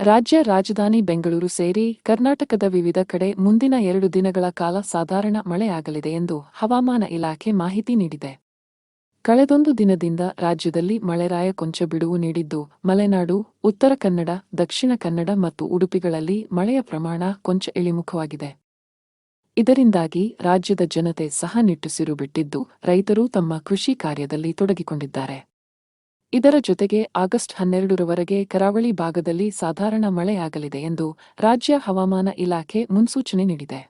ರಾಜ್ಯ ರಾಜಧಾನಿ ಬೆಂಗಳೂರು ಸೇರಿ ಕರ್ನಾಟಕದ ವಿವಿಧ ಕಡೆ ಮುಂದಿನ ಎರಡು ದಿನಗಳ ಕಾಲ ಸಾಧಾರಣ ಮಳೆಯಾಗಲಿದೆ ಎಂದು ಹವಾಮಾನ ಇಲಾಖೆ ಮಾಹಿತಿ ನೀಡಿದೆ. ಕಳೆದೊಂದು ದಿನದಿಂದ ರಾಜ್ಯದಲ್ಲಿ ಮಳೆರಾಯ ಕೊಂಚ ಬಿಡುವು ನೀಡಿದ್ದು, ಮಲೆನಾಡು, ಉತ್ತರ ಕನ್ನಡ, ದಕ್ಷಿಣ ಕನ್ನಡ ಮತ್ತು ಉಡುಪಿಗಳಲ್ಲಿ ಮಳೆಯ ಪ್ರಮಾಣ ಕೊಂಚ ಇಳಿಮುಖವಾಗಿದೆ. ಇದರಿಂದಾಗಿ ರಾಜ್ಯದ ಜನತೆ ಸಹ ನಿಟ್ಟುಸಿರು ಬಿಟ್ಟಿದ್ದು, ರೈತರು ತಮ್ಮ ಕೃಷಿ ಕಾರ್ಯದಲ್ಲಿ ತೊಡಗಿಕೊಂಡಿದ್ದಾರೆ. ಇದರ ಜೊತೆಗೆ ಆಗಸ್ಟ್ ಹನ್ನೆರಡರವರೆಗೆ ಕರಾವಳಿ ಭಾಗದಲ್ಲಿ ಸಾಧಾರಣ ಮಳೆಯಾಗಲಿದೆ ಎಂದು ರಾಜ್ಯ ಹವಾಮಾನ ಇಲಾಖೆ ಮುನ್ಸೂಚನೆ ನೀಡಿದೆ.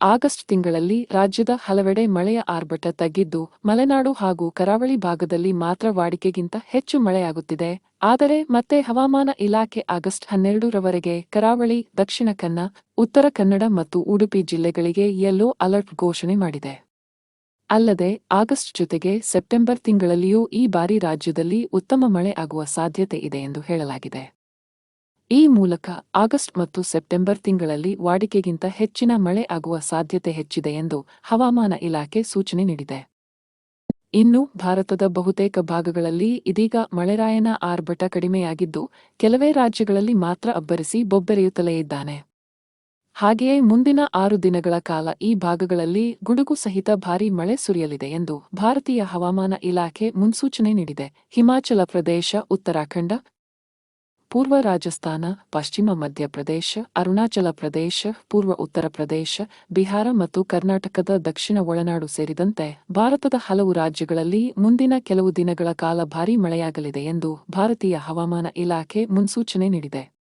ಆಗಸ್ಟ್ ತಿಂಗಳಲ್ಲಿ ರಾಜ್ಯದ ಹಲವೆಡೆ ಮಳೆಯ ಆರ್ಭಟ ತಗ್ಗಿದ್ದು, ಮಲೆನಾಡು ಹಾಗೂ ಕರಾವಳಿ ಭಾಗದಲ್ಲಿ ಮಾತ್ರ ವಾಡಿಕೆಗಿಂತ ಹೆಚ್ಚು ಮಳೆಯಾಗುತ್ತಿದೆ. ಆದರೆ ಮತ್ತೆ ಹವಾಮಾನ ಇಲಾಖೆ ಆಗಸ್ಟ್ ಹನ್ನೆರಡರವರೆಗೆ ಕರಾವಳಿ, ದಕ್ಷಿಣ ಕನ್ನ, ಉತ್ತರ ಕನ್ನಡ ಮತ್ತು ಉಡುಪಿ ಜಿಲ್ಲೆಗಳಿಗೆ ಯೆಲ್ಲೋ ಅಲರ್ಟ್ ಘೋಷಣೆ ಮಾಡಿದೆ. ಅಲ್ಲದೆ, ಆಗಸ್ಟ್ ಜೊತೆಗೆ ಸೆಪ್ಟೆಂಬರ್ ತಿಂಗಳಲ್ಲಿಯೂ ಈ ಬಾರಿ ರಾಜ್ಯದಲ್ಲಿ ಉತ್ತಮ ಮಳೆ ಆಗುವ ಸಾಧ್ಯತೆ ಇದೆ ಎಂದು ಹೇಳಲಾಗಿದೆ. ಈ ಮೂಲಕ ಆಗಸ್ಟ್ ಮತ್ತು ಸೆಪ್ಟೆಂಬರ್ ತಿಂಗಳಲ್ಲಿ ವಾಡಿಕೆಗಿಂತ ಹೆಚ್ಚಿನ ಮಳೆ ಆಗುವ ಸಾಧ್ಯತೆ ಹೆಚ್ಚಿದೆ ಎಂದು ಹವಾಮಾನ ಇಲಾಖೆ ಸೂಚನೆ ನೀಡಿದೆ. ಇನ್ನು ಭಾರತದ ಬಹುತೇಕ ಭಾಗಗಳಲ್ಲಿ ಇದೀಗ ಮಳೆರಾಯನ ಆರ್ಭಟ ಕಡಿಮೆಯಾಗಿದ್ದು, ಕೆಲವೇ ರಾಜ್ಯಗಳಲ್ಲಿ ಮಾತ್ರ ಅಬ್ಬರಿಸಿ ಬೊಬ್ಬೆರೆಯುತ್ತಲೇ ಇದ್ದಾನೆ. ಹಾಗೆಯೇ ಮುಂದಿನ ಆರು ದಿನಗಳ ಕಾಲ ಈ ಭಾಗಗಳಲ್ಲಿ ಗುಡುಗು ಸಹಿತ ಭಾರಿ ಮಳೆ ಸುರಿಯಲಿದೆ ಎಂದು ಭಾರತೀಯ ಹವಾಮಾನ ಇಲಾಖೆ ಮುನ್ಸೂಚನೆ ನೀಡಿದೆ. ಹಿಮಾಚಲ ಪ್ರದೇಶ, ಉತ್ತರಾಖಂಡ, ಪೂರ್ವ ರಾಜಸ್ಥಾನ, ಪಶ್ಚಿಮ ಮಧ್ಯಪ್ರದೇಶ ಅರುಣಾಚಲ ಪ್ರದೇಶ, ಪೂರ್ವ ಉತ್ತರ ಪ್ರದೇಶ, ಬಿಹಾರ ಮತ್ತು ಕರ್ನಾಟಕದ ದಕ್ಷಿಣ ಒಳನಾಡು ಸೇರಿದಂತೆ ಭಾರತದ ಹಲವು ರಾಜ್ಯಗಳಲ್ಲಿ ಮುಂದಿನ ಕೆಲವು ದಿನಗಳ ಕಾಲ ಭಾರೀ ಮಳೆಯಾಗಲಿದೆ ಎಂದು ಭಾರತೀಯ ಹವಾಮಾನ ಇಲಾಖೆ ಮುನ್ಸೂಚನೆ ನೀಡಿದೆ.